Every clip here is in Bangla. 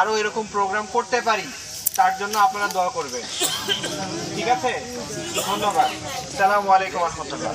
আরও এরকম প্রোগ্রাম করতে পারি তার জন্য আপনারা দোয়া করবেন। ঠিক আছে? ধন্যবাদ। সালামু আলাইকুম রহমতুল্লাহ।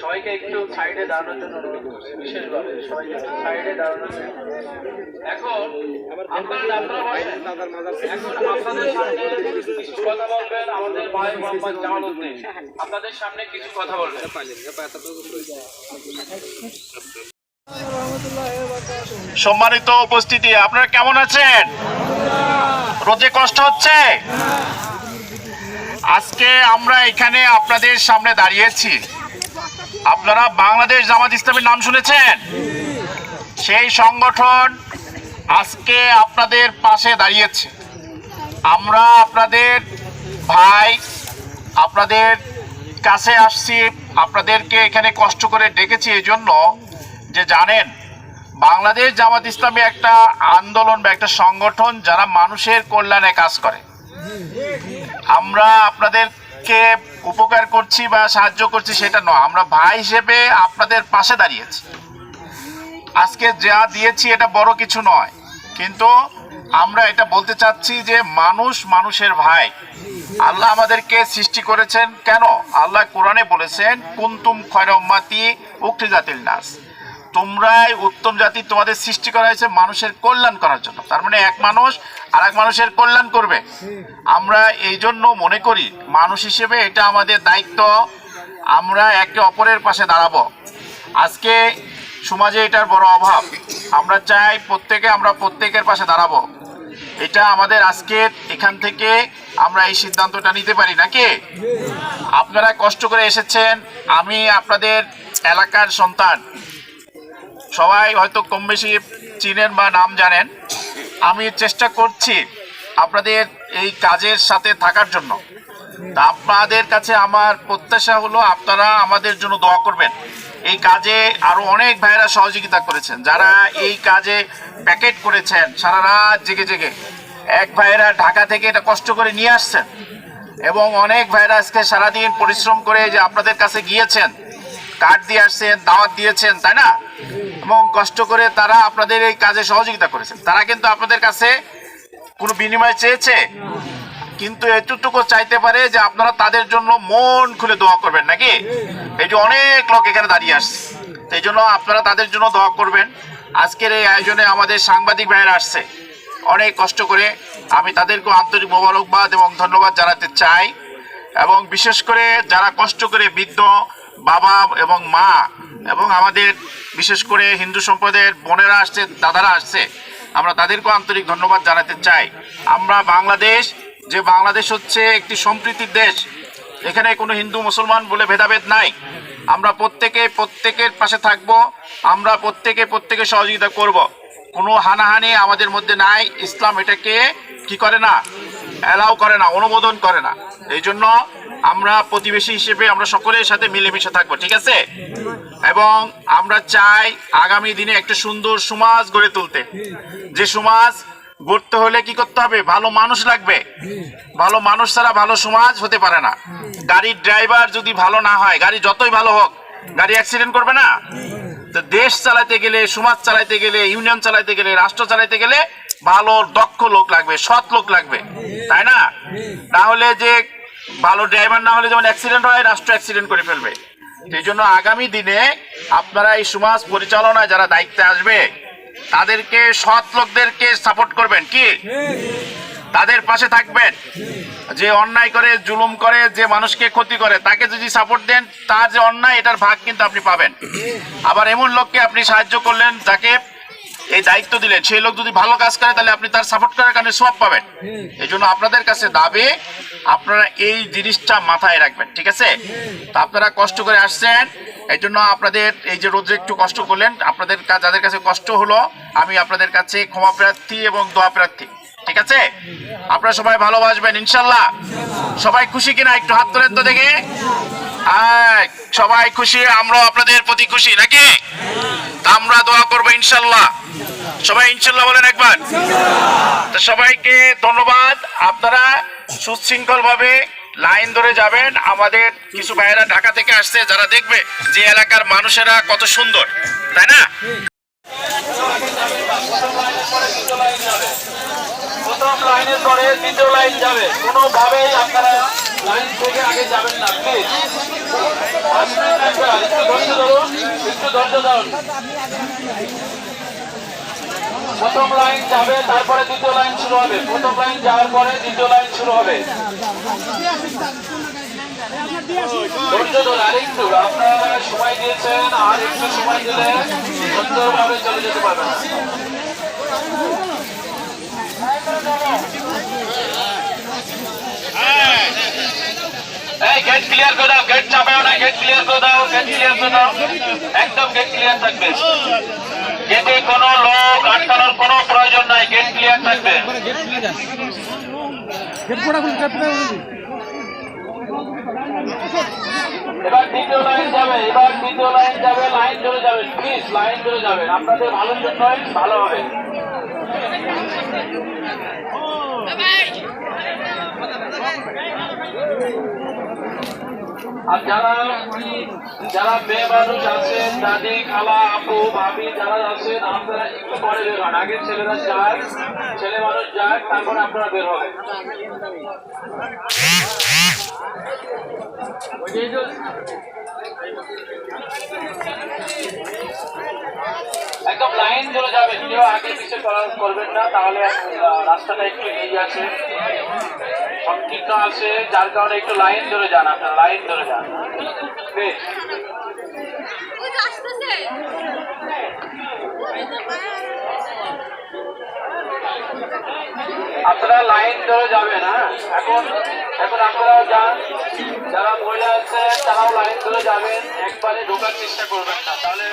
সবাইকে একটু সাইডে দাঁড়ানোর জন্য অনুরোধ করছি, বিশেষভাবে সবাইকে একটু সাইডে দাঁড়ানোর জন্য। এখন আপনাদের সামনে কিছু কথা বলবেন। সম্মানিত উপস্থিতি, আপনারা কেমন আছেন? রোদে কষ্ট হচ্ছে? আজকে আমরা এখানে আপনাদের সামনে দাঁড়িয়েছি। আপনারা বাংলাদেশ জামাত ইসলামের নাম শুনেছেন? সেই সংগঠন আজকে আপনাদের পাশে দাঁড়িয়েছে। আমরা আপনাদের ভাই, আপনাদের কাছে আসছি। আপনাদেরকে এখানে কষ্ট করে ডেকেছি এই জন্য যে জানেন, বাংলাদেশ জামাত ইসলামী একটা আন্দোলন বা একটা সংগঠন যারা মানুষের কল্যাণে কাজ করে। আমরা আপনাদেরকে উপকার করছি বা সাহায্য করছি সেটা নয়। আমরা ভাই হিসেবে আপনাদের পাশে দাঁড়িয়েছি। আজকে যা দিয়েছি এটা বড় কিছু নয়। কিন্তু আমরা এটা বলতে চাচ্ছি যে মানুষ মানুষের ভাই। আল্লাহ আমাদেরকে সৃষ্টি করেছেন কেন? আল্লাহ কোরআনে বলেছেন, কুন্তুম খয়রম্মাতি উক্তি জাতিল নাস। তোমরাই উত্তম জাতি তোমাদের সৃষ্টি করা হয়েছে মানুষের কল্যাণ করার জন্য। তার মানে এক মানুষ আর এক মানুষের কল্যাণ করবে। আমরা এই জন্য মনে করি মানুষ হিসেবে এটা আমাদের দায়িত্ব। আমরা একে অপরের পাশে দাঁড়াবো। আজকে সমাজে এটার বড় অভাব। আমরা চাই প্রত্যেকে আমরা প্রত্যেকের পাশে দাঁড়াবো। এটা আমাদের আজকের এখান থেকে আমরা এই সিদ্ধান্তটা নিতে পারি, নাকি? আপনারা কষ্ট করে এসেছেন। আমি আপনাদের এলাকার সন্তান। সবাই হয়তো কম বেশি চিনেন বা নাম জানেন। আমি চেষ্টা করছি আপনাদের এই কাজের সাথে থাকার জন্য। আপনাদের কাছে আমার প্রত্যাশা হলো আপনারা আমাদের জন্য দোয়া করবেন। এই কাজে আরও অনেক ভাইরা সহযোগিতা করেছেন। যারা এই কাজে প্যাকেট করেছেন, সারা রাত জেগে জেগে। এক ভাইরা ঢাকা থেকে এটা কষ্ট করে নিয়ে আসছেন এবং অনেক ভাইরা আজকে সারাদিন পরিশ্রম করে যে আপনাদের কাছে গিয়েছেন, কার্ড দিয়ে আসছেন, দাওয়াত দিয়েছেন, তাই না? এবং কষ্ট করে তারা আপনাদের এই কাজে সহযোগিতা করেছেন। তারা কিন্তু আপনাদের কাছে কোনো বিনিময় চেয়েছে? কিন্তু এতটুকু চাইতে পারে যে আপনারা তাদের জন্য মন খুলে দোয়া করবেন, নাকি? এই যে অনেক লোক এখানে দাঁড়িয়ে আসছে। তো এই জন্য আপনারা তাদের জন্য দোয়া করবেন। আজকের এই আয়োজনে আমাদের সাংবাদিক ভাইয়েরা আসছে। অনেক কষ্ট করে আমি তাদেরকে আন্তরিক মোবারকবাদ এবং ধন্যবাদ জানাতে চাই। এবং বিশেষ করে যারা কষ্ট করে বৃদ্ধ, বাবা এবং মা এবং আমাদের, বিশেষ করে হিন্দু সম্প্রদায়ের বোনেরা আসছে, দাদারা আসছে, আমরা তাদেরকেও আন্তরিক ধন্যবাদ জানাতে চাই। আমরা বাংলাদেশ, যে বাংলাদেশ হচ্ছে একটি সম্প্রীতির দেশ, এখানে কোনো হিন্দু, মুসলমান বলে ভেদাভেদ নাই। আমরা প্রত্যেকে, প্রত্যেকের পাশে থাকব, আমরা প্রত্যেকে প্রত্যেকে সহযোগিতা করব। কোনো হানাহানি আমাদের মধ্যে নাই, ইসলাম এটাকে কি করে না? অ্যালাউ করে না, অনুমোদন করে না। এই জন্য আমরা প্রতিবেশী হিসেবে আমরা সকলের সাথে মিলেমিশে থাকব, ঠিক আছে? এবং আমরা চাই আগামী দিনে একটা সুন্দর সমাজ গড়ে তুলতে। যে সমাজ গড়তে হলে কি করতে হবে? ভালো মানুষ লাগবে। ভালো মানুষ ছাড়া ভালো সমাজ হতে পারে না। গাড়ির ড্রাইভার যদি ভালো না হয়, গাড়ি যতই ভালো হোক, গাড়ি অ্যাক্সিডেন্ট করবে না? তো দেশ চালাতে গেলে, সমাজ চালাতে গেলে ইউনিয়ন চালাতে গেলে, রাষ্ট্র চালাতে গেলে ভালো, দক্ষ লোক লাগবে, সৎ লোক লাগবে। তাই না? না হলে যে ভালো ড্রাইভার না হলে যেমন অ্যাক্সিডেন্ট হয়, রাষ্ট্র অ্যাক্সিডেন্ট করে ফেলবে। এই জন্য আগামী দিনে আপনারা এই সমাজ পরিচালনায় যারা দায়িত্বে আসবে, তাদেরকে সৎ লোকদেরকে সাপোর্ট করবেন। কি? তাদের পাশে থাকবেন। যে অন্যায় করে, জুলুম করে, যে মানুষকে ক্ষতি করে, তাকে যদি সাপোর্ট দেন, তার যে অন্যায়, এটার ভাগ কিন্তু আপনি পাবেন। আবার এমন লোককে আপনি সাহায্য করলেন, যাকে এই দায়িত্ব দিলেন। সেই লোক যদি ভালো কাজ করে, তাহলে আপনি তার সাপোর্ট করার কারণে সব পাবেন। এই জন্য আপনাদের কাছে দাবি, আপনারা এই জিনিসটা মাথায় রাখবেন, ঠিক আছে? তো আপনারা কষ্ট করে আসছেন, এই জন্য আপনাদের এই যে রোদ্রে একটু কষ্ট করলেন, আপনাদের যাদের কাছে কষ্ট হলো, আমি আপনাদের কাছে ক্ষমা প্রার্থী এবং দোয়া প্রার্থী, ঠিক আছে? আপনারা সবাই ভালোবাসবেন, ইনশাল্লাহ। সবাই খুশি কিনা একটু হাত তোলেন তো দেখি। সবাই খুশি, আমরাও আপনাদের প্রতি খুশি, নাকি? আমরা দোয়া করব ইনশাল্লাহ। সবাই ইনশাল্লাহ বলেন একবার। সবাইকে ধন্যবাদ। আপনারা সুশৃঙ্খল ভাবে লাইন ধরে যাবেন। আমাদের কিছু ভাইয়েরা ঢাকা থেকে আসছে, যারা দেখবে যে এলাকার মানুষেরা কত সুন্দর, তাই না? প্রথম লাইনের পরে দ্বিতীয় লাইন যাবে। কোনোভাবেই আপনারা লাইন আগে একটু ধরুন, একটু প্রথম লাইন যাবে, তারপরে দ্বিতীয় লাইন শুরু হবে। প্রথম লাইন যাওয়ার পরে দ্বিতীয় লাইন শুরু হবে। আপনারা সময় দিয়েছেন, আর একটু সময় দিলে সুন্দরভাবে চলে যেতে পারবেন। এই গেট ক্লিয়ার করে দাও গেট চাপাও না গেট ক্লিয়ার করে দাও গেট ক্লিয়ার করে দাও। একদম গেট ক্লিয়ার থাকবে। গেটে কোনো লোক আটকানোর কোনো প্রয়োজন নাই গেট ক্লিয়ার থাকবে। এবার দ্বিতীয় লাইন যাবে, এবার দ্বিতীয় লাইন যাবে লাইন ধরে যাবেন প্লিজ লাইন ধরে যাবেন আপনাদের ভালোর জন্যই ভালো হবে। আর যারা যারা মানুষ আছেন দাদি, খালা, আপু, ভাবি, যারা আছেন, আপনারা একটু পরে বের হন। আগে ছেলেরা যাক, ছেলে মানুষ যাক, তারপরে আপনারা বের হবে একদম লাইন ধরে যাবেন। কেউ আগে করা করবেন না, তাহলে রাস্তাটা একটু এগিয়ে আছে সংকীর্ণ আছে, যার কারণে একটু লাইন ধরে যান আপনারা লাইন ধরে যান। বেশ। আপনারা লাইন ধরে যাবেন হ্যাঁ? এখন এখন আপনারা যান, যারা মহিলা আছে, তারাও লাইন ধরে যাবেন, একবারে ঢোকার চেষ্টা করবেন না। তাহলে